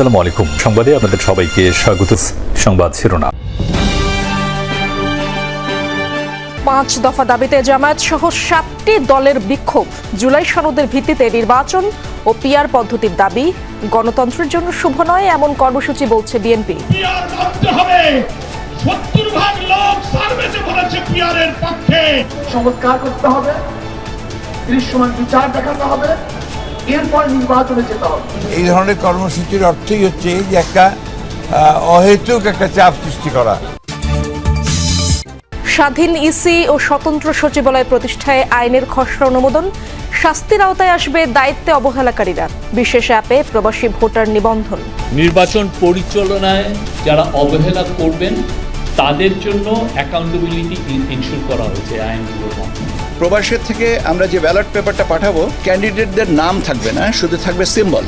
আসসালামু আলাইকুম। সংবাদে আপনাদের সবাইকে স্বাগত। সংবাদ শিরোনাম। পাঁচ দফা দাবিতে জামায়াত সহ সাতটি দলের বিক্ষোভ। জুলাই সনদের ভিত্তিতে নির্বাচন ও পিআর পদ্ধতির দাবি গণতন্ত্রের জন্য শুভ নয় এমন কর্মসূচি বলছে বিএনপি। পিয়ার সংস্কার করতে হবে? দৃশ্যমান বিচার দেখাতে হবে। এরপর নির্বাচনে যেতে হবে। এই ধরনের কর্মসূচির অর্থই হচ্ছে যে একটা অহেতুক একটা চাপ সৃষ্টি করা। স্বাধীন ইসি ও স্বতন্ত্র সচিবালয় প্রতিষ্ঠায় আইনের খসড়া অনুমোদন। শাস্তির আওতায় আসবে দায়িত্বে অবহেলাকারীরা। বিশেষ অ্যাপে প্রবাসী ভোটার নিবন্ধন। নির্বাচন পরিচালনায় যারা অবহেলা করবেন তাদের জন্য অ্যাকাউন্টেবিলিটি ইনশিওর করা হয়েছে আইনগুলোর মাধ্যমে। প্রবাসের থেকে আমরা যে ব্যালট পেপারটা পাঠাবো ক্যান্ডিডেটদের নাম থাকবে না শুধু থাকবে সিম্বল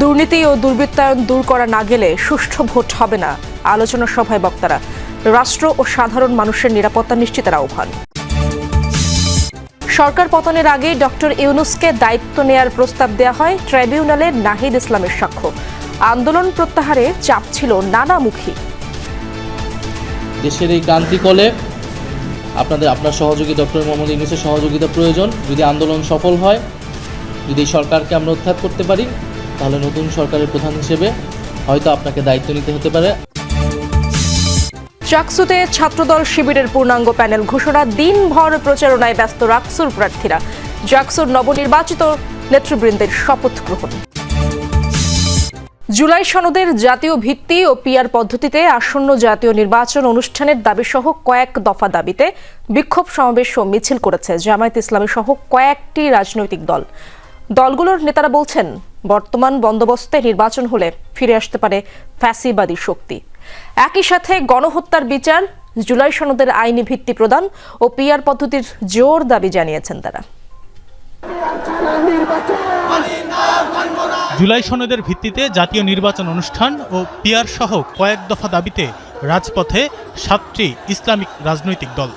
দুর্নীতি ও দুর্বৃত্তায়ন দূর করা না গেলে সুষ্ঠু ভোট হবে না আলোচনা সভায় বক্তারা। রাষ্ট্র ও সাধারণ মানুষের নিরাপত্তা নিশ্চিতের আহ্বান। সরকার পতনের আগে ডক্টর ইউনুসকে দায়িত্ব নেয়ার প্রস্তাব দেওয়া হয় ট্রাইব্যুনালে নাহিদ ইসলামের সাক্ষ্য। আন্দোলন প্রত্যাহারে চাপ ছিল নানামুখী। দেশের এই ক্রান্তিকলে আপনাদের আপনার সহযোগী ডক্টর মোহাম্মদ ইউনুসের সহযোগিতা প্রয়োজন। যদি আন্দোলন সফল হয়, যদি সরকারকে আমরা উৎখাত করতে পারি, তাহলে নতুন সরকারের প্রধান হিসেবে হয়তো আপনাকে দায়িত্ব নিতে হতে পারে। চাকসুতে ছাত্রদল শিবিরের পূর্ণাঙ্গ প্যানেল ঘোষণা, দিনভর প্রচারণায় ব্যস্ত রাকসুর প্রার্থীরা। জাকসুর নবনির্বাচিত নেতৃবৃন্দের শপথ গ্রহণ। জুলাই সনদের জাতীয় ভিত্তি ও পিআর পদ্ধতিতে আসন্ন জাতীয় নির্বাচন অনুষ্ঠানের দাবিসহ কয়েক দফা দাবিতে বিক্ষোভ সমাবেশ ও মিছিল করেছে জামায়াত ইসলামী সহ কয়েকটি রাজনৈতিক দল। দলগুলোর নেতারা বলছেন, বর্তমান বন্দোবস্তে নির্বাচন হলে ফিরে আসতে পারে ফ্যাসিবাদী শক্তি। একই সাথে গণহত্যার বিচার, জুলাই সনদের আইনি ভিত্তি প্রদান ও পিআর পদ্ধতির জোর দাবি জানিয়েছেন তারা। জুলাই সনদের ভিত্তিতে জাতীয় নির্বাচন অনুষ্ঠান ও পিয়ার সহ কয়েক দফা দাবিতে রাজপথে সাতটি ইসলামিক রাজনৈতিক দল।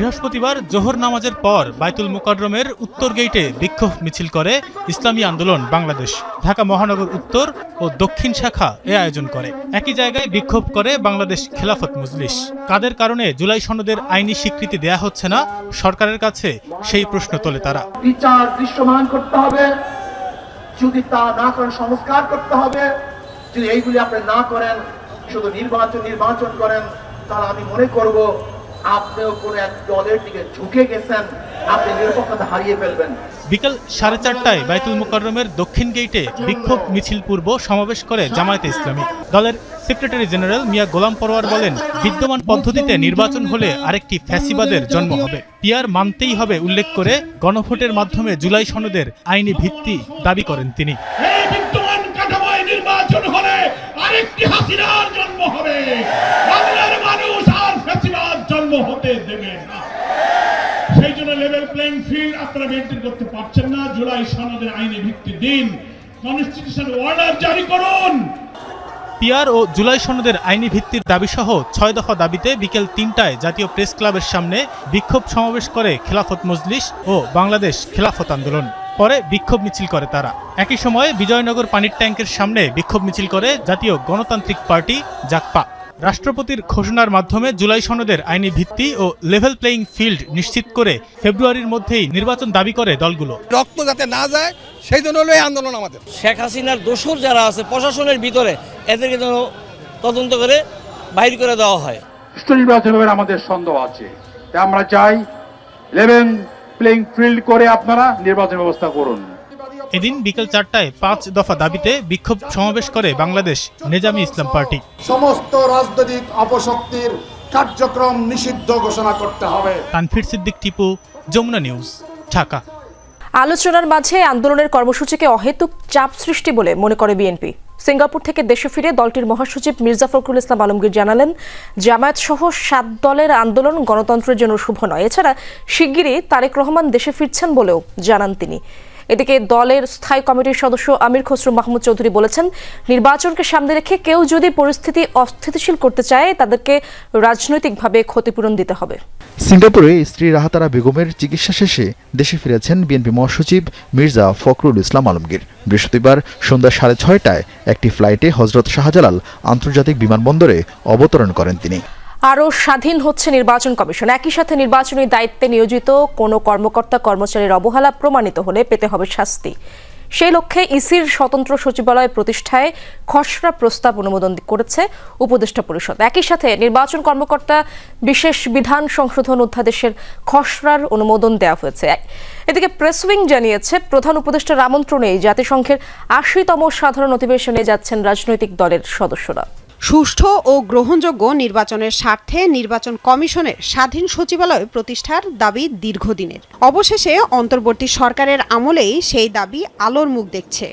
বৃহস্পতিবার জোহর নামাজের পর বাইতুল মুকাররমের উত্তর গেইটে বিক্ষোভ মিছিল করে ইসলামী আন্দোলন বাংলাদেশ। ঢাকা মহানগর উত্তর ও দক্ষিণ শাখা এ আয়োজন করে। একই জায়গায় বিক্ষোভ করে বাংলাদেশ খেলাফত মজলিস। কাদের কারণে জুলাই সনদের আইনি স্বীকৃতি দেয়া হচ্ছে না, সরকারের কাছে সেই প্রশ্ন তোলে তারা। বিচার দৃশ্যমান করতে হবে। যদি তা না করেন, সংস্কার করতে হবে। যদি এইগুলি আপনি না করেন, শুধু নির্বাচন নির্বাচন করেন, তাহলে আমি মনে করব আপনিও কোনো এক দলের দিকে ঝুঁকে গেছেন আপনি নিরপেক্ষতা হারিয়ে ফেলবেন। বিকেল সাড়ে চারটায় বাইতুল মুকাররমের দক্ষিণ গেইটে বিক্ষোভ মিছিল পূর্ব সমাবেশ করে জামায়াতে ইসলামী। দলের সেক্রেটারি জেনারেল মিয়া গোলাম পরোয়ার বলেন বিদ্যমান পদ্ধতিতে নির্বাচন হলে আরেকটি ফ্যাসিবাদের জন্ম হবে। পিয়ার মানতেই হবে উল্লেখ করে গণভোটের মাধ্যমে জুলাই সনদের আইনি ভিত্তি দাবি করেন তিনি। এই বিদ্যমান কাঠামোয় নির্বাচন হলে আরেকটি হাসিনার জন্ম হবে। জন্ম হতে দেবে না। সেই জন্য লেভেল প্লেইং ফিল্ড আপনারা মেনটেন করতে পারছেন না। জুলাই সনদের আইনি ভিত্তি দিন কনস্টিটিউশন অর্ডার জারি করুন। পিয়ার ও জুলাই সনদের আইনি ভিত্তির দাবিসহ ছয় দফা দাবিতে বিকেল তিনটায় জাতীয় প্রেস ক্লাবের সামনে বিক্ষোভ সমাবেশ করে খেলাফত মজলিস ও বাংলাদেশ খেলাফত আন্দোলন। পরে বিক্ষোভ মিছিল করে তারা। একই সময়ে বিজয়নগর পানির ট্যাঙ্কের সামনে বিক্ষোভ মিছিল করে জাতীয় গণতান্ত্রিক পার্টি জাকপা। রাষ্ট্রপতির ঘোষণার মাধ্যমে জুলাই সনদের আইনি ভিত্তি ও লেভেল প্লেইং ফিল্ড নিশ্চিত করে ফেব্রুয়ারির মধ্যেই নির্বাচন দাবি করে দলগুলো। রক্ত যাতে না যায় সেই জন্য হলো এই আন্দোলন আমাদের। শেখ হাসিনার দোসর যারা আছে প্রশাসনের ভিতরে এদেরকে যেন তদন্ত করে বাইর করে দেওয়া হয়। সুষ্ঠু নির্বাচন হবে আমাদের সন্দেহ আছে। তাই আমরা চাই লেভেল প্লেইং ফিল্ড করে আপনারা নির্বাচন ব্যবস্থা করুন। এদিন বিকেল চারটায় পাঁচ দফা দাবিতে বিক্ষোভ সমাবেশ করে বাংলাদেশ নেজামি ইসলাম পার্টি। সমস্ত রাজনৈতিক অপশক্তির কার্যক্রম নিষিদ্ধ ঘোষণা করতে হবে। তানফির সিদ্দিক টিপু যমুনা নিউজ ঢাকা। আলোচনার মাঝে আন্দোলনের কর্মসূচিকে অহেতুক চাপ সৃষ্টি বলে মনে করে বিএনপি। সিঙ্গাপুর থেকে দেশে ফিরে দলটির মহাসচিব মির্জা ফখরুল ইসলাম আলমগীর জানালেন জামায়াত সহ সাত দলের আন্দোলন গণতন্ত্রের জন্য শুভ নয়। এছাড়া শিগগিরই তারেক রহমান দেশে ফিরছেন বলেও জানান তিনি। এদিকে দলের স্থায়ী কমিটির সদস্য আমির খসরু মাহমুদ চৌধুরী বলেছেন, নির্বাচনকে সামনে রেখে কেউ যদি পরিস্থিতি অস্থিতিশীল করতে চায়, তাদেরকে রাজনৈতিকভাবে ক্ষতিপূরণ দিতে হবে। সিঙ্গাপুরে স্ত্রী রাহাতারা বেগমের চিকিৎসা শেষে দেশে ফিরেছেন বিএনপি মহাসচিব মির্জা ফখরুল ইসলাম আলমগীর। বৃহস্পতিবার সন্ধ্যা সাড়ে ছয়টায় একটি ফ্লাইটে হজরত শাহজালাল আন্তর্জাতিক বিমানবন্দরে অবতরণ করেন তিনি। আরও স্বাধীন হচ্ছে নির্বাচন কমিশন। একই সাথে নির্বাচনী দায়িত্বে নিয়োজিত কোনো কর্মকর্তা কর্মচারীর অবহেলা প্রমাণিত হলে পেতে হবে শাস্তি। সেই লক্ষ্যে ইসির স্বতন্ত্র সচিবালয় প্রতিষ্ঠায় খসড়া প্রস্তাব অনুমোদন করেছে উপদেষ্টা পরিষদ। একই সাথে নির্বাচন কর্মকর্তা বিশেষ বিধান সংশোধন অধ্যাদেশের খসড়ার অনুমোদন দেওয়া হয়েছে। এদিকে প্রেস উইং জানিয়েছে, প্রধান উপদেষ্টার আমন্ত্রণেই জাতিসংঘের আশিতম সাধারণ অধিবেশনে যাচ্ছেন রাজনৈতিক দলের সদস্যরা। সুষ্ঠু ও গ্রহণযোগ্য নির্বাচনের স্বার্থে নির্বাচন কমিশনের স্বাধীন সচিবালয় প্রতিষ্ঠার দাবি দীর্ঘদিনের। অবশেষে অন্তর্বর্তী সরকারের আমলেই সেই দাবি আলোর মুখ দেখছে।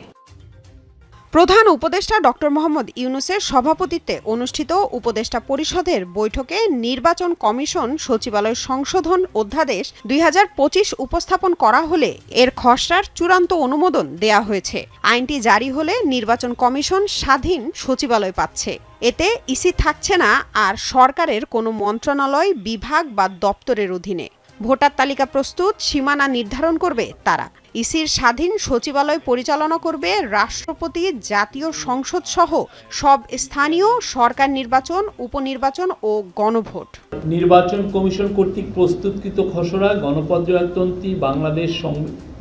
প্রধান উপদেষ্টা ডক্টর মোহাম্মদ ইউনুসের সভাপতিত্বে অনুষ্ঠিত উপদেষ্টা পরিষদের বৈঠকে নির্বাচন কমিশন সচিবালয় সংশোধন অধ্যাদেশ দুই হাজার পঁচিশ উপস্থাপন করা হলে এর খসড়ার চূড়ান্ত অনুমোদন দেয়া হয়েছে। আইনটি জারি হলে নির্বাচন কমিশন স্বাধীন সচিবালয় পাচ্ছে। এতে ইসি থাকছে না আর সরকারের কোনো মন্ত্রণালয়, বিভাগ বা দপ্তরের অধীনে। ভোটার তালিকা প্রস্তুত, সীমানা নির্ধারণ করবে তারা। ইসির স্বাধীন সচিবালয় পরিচালনা করবে রাষ্ট্রপতি, জাতীয় সংসদ সহ সব স্থানীয় সরকার নির্বাচন, উপনির্বাচন ও গণভোট। নির্বাচন কমিশন কর্তৃক প্রস্তুতকৃত খসড়া গণপ্রজাতন্ত্রী বাংলাদেশ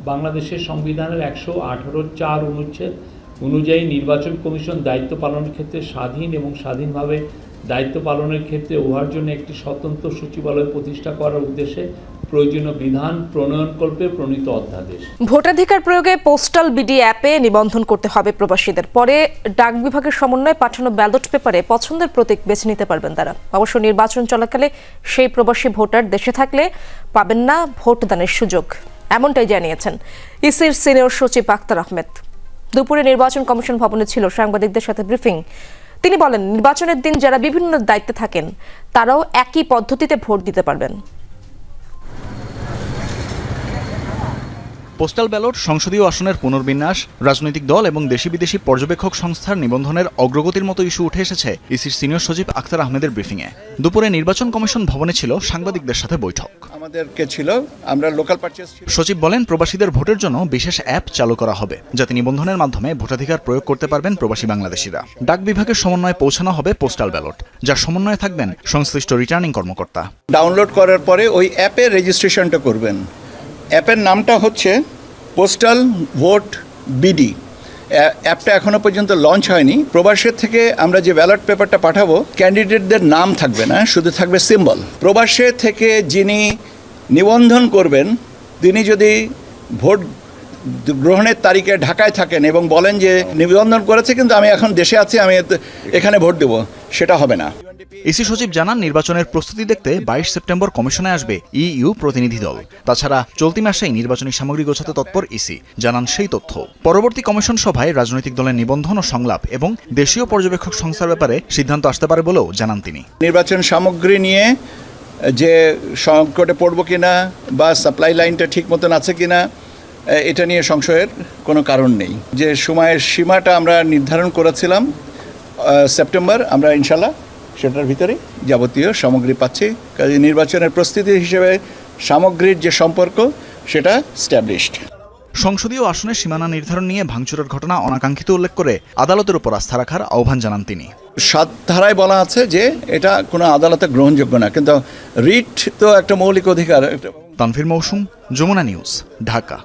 বাংলাদেশের সংবিধানের একশো আঠারো চার অনুচ্ছেদ অনুযায়ী নির্বাচন কমিশন দায়িত্ব পালনের ক্ষেত্রে স্বাধীন এবং স্বাধীনভাবে দায়িত্ব পালনের ক্ষেত্রে উহার জন্য একটি স্বতন্ত্র সচিবালয় প্রতিষ্ঠা করার উদ্দেশ্যে প্রয়োজনীয় বিধান প্রণয়নকল্পে প্রণীত অধ্যাদেশ। ভোটাধিকার প্রয়োগে পোস্টাল বিডি অ্যাপে নিবন্ধন করতে হবে প্রবাসীদের। পরে ডাক বিভাগের সমন্বয়ে পাঠানো ব্যালট পেপারে পছন্দের প্রতীক বেছে নিতে পারবেন তারা। অবশ্য নির্বাচন চলাকালে সেই প্রবাসী ভোটার দেশে থাকলে পাবেন না ভোটদানের সুযোগ, এমনটাই জানিয়েছেন ইসির সিনিয়র সচিব আক্তার আহমেদ। দুপুরে নির্বাচন কমিশন ভবনে ছিল সাংবাদিকদের সাথে ব্রিফিং। তিনি বলেন নির্বাচনের দিন যারা বিভিন্ন দায়িত্বে থাকেন তারাও একই পদ্ধতিতে ভোট দিতে পারবেন। পোস্টাল ব্যালট সংসদীয় আসনের পুনর্বিন্যাস রাজনৈতিক দল এবং দেশি বিদেশি পর্যবেক্ষক সংস্থার নিবন্ধনের অগ্রগতির মতো ইস্যু উঠে এসেছে ইসির সিনিয়র সচিব আক্তার আহমেদের ব্রিফিংয়ে। দুপুরে নির্বাচন কমিশন ভবনে ছিল সাংবাদিকদের সাথে বৈঠক। আমাদেরকে ছিল আমরা লোকাল সচিব বলেন প্রবাসীদের ভোটের জন্য বিশেষ অ্যাপ চালু করা হবে যাতে নিবন্ধনের মাধ্যমে ভোটাধিকার প্রয়োগ করতে পারবেন প্রবাসী বাংলাদেশিরা। ডাক বিভাগের সমন্বয়ে পৌঁছানো হবে পোস্টাল ব্যালট যার সমন্বয়ে থাকবেন সংশ্লিষ্ট রিটার্নিং কর্মকর্তা। ডাউনলোড করার পরে ওই অ্যাপে রেজিস্ট্রেশনটা করবেন। অ্যাপের নামটা হচ্ছে পোস্টাল ভোট বিডি। অ্যাপটা এখনও পর্যন্ত লঞ্চ হয়নি। প্রবাসের থেকে আমরা যে ব্যালট পেপারটা পাঠাবো ক্যান্ডিডেটদের নাম থাকবে না, শুধু থাকবে সিম্বল প্রবাসে থেকে যিনি নিবন্ধন করবেন, তিনি যদি ভোট গ্রহণের তারিখে ঢাকায় থাকেন এবং বলেন যে নিবন্ধন করেছে, কিন্তু আমি এখন দেশে আছি, আমি এখানে ভোট দেবো, সেটা হবে না। ইসি সচিব জানান, নির্বাচনের প্রস্তুতি দেখতে বাইশ সেপ্টেম্বর কমিশনে আসবে ইইউ প্রতিনিধি দল। তাছাড়া চলতি মাসেই নির্বাচনী সামগ্রী গোছাতে তৎপর ইসি জানান সেই তথ্য। পরবর্তী কমিশন সভায় রাজনৈতিক দলের নিবন্ধন ও সংলাপ এবং দেশীয় পর্যবেক্ষক সংস্থার ব্যাপারে সিদ্ধান্ত আসতে পারে বলেও জানান তিনি। নির্বাচন সামগ্রী নিয়ে, যে সংকটে পড়ব কিনা বা সাপ্লাই লাইনটা ঠিক মতন আছে কিনা এটা নিয়ে সংশয়ের কোনো কারণ নেই। যে সময়ের সীমাটা আমরা নির্ধারণ করেছিলাম সেপ্টেম্বর, আমরা ইনশাল্লাহ সেটার ভিতরে যাবতীয় সামগ্রী পাচ্ছি। কাজে নির্বাচনের প্রস্তুতি হিসেবে সামগ্রীর যে সম্পর্ক সেটা স্ট্যাবলিশড সংসদীয় আসনের সীমানা নির্ধারণ নিয়ে ভাঙচুরের ঘটনা অনাকাঙ্ক্ষিত উল্লেখ করে আদালতের উপর আস্থা রাখার আহ্বান জানান তিনি। সাত ধারায় বলা আছে যে এটা কোনো আদালতে গ্রহণযোগ্য না কিন্তু রিট তো একটা মৌলিক অধিকার। একটা তানভীর মৌসুম যমুনা নিউজ ঢাকা।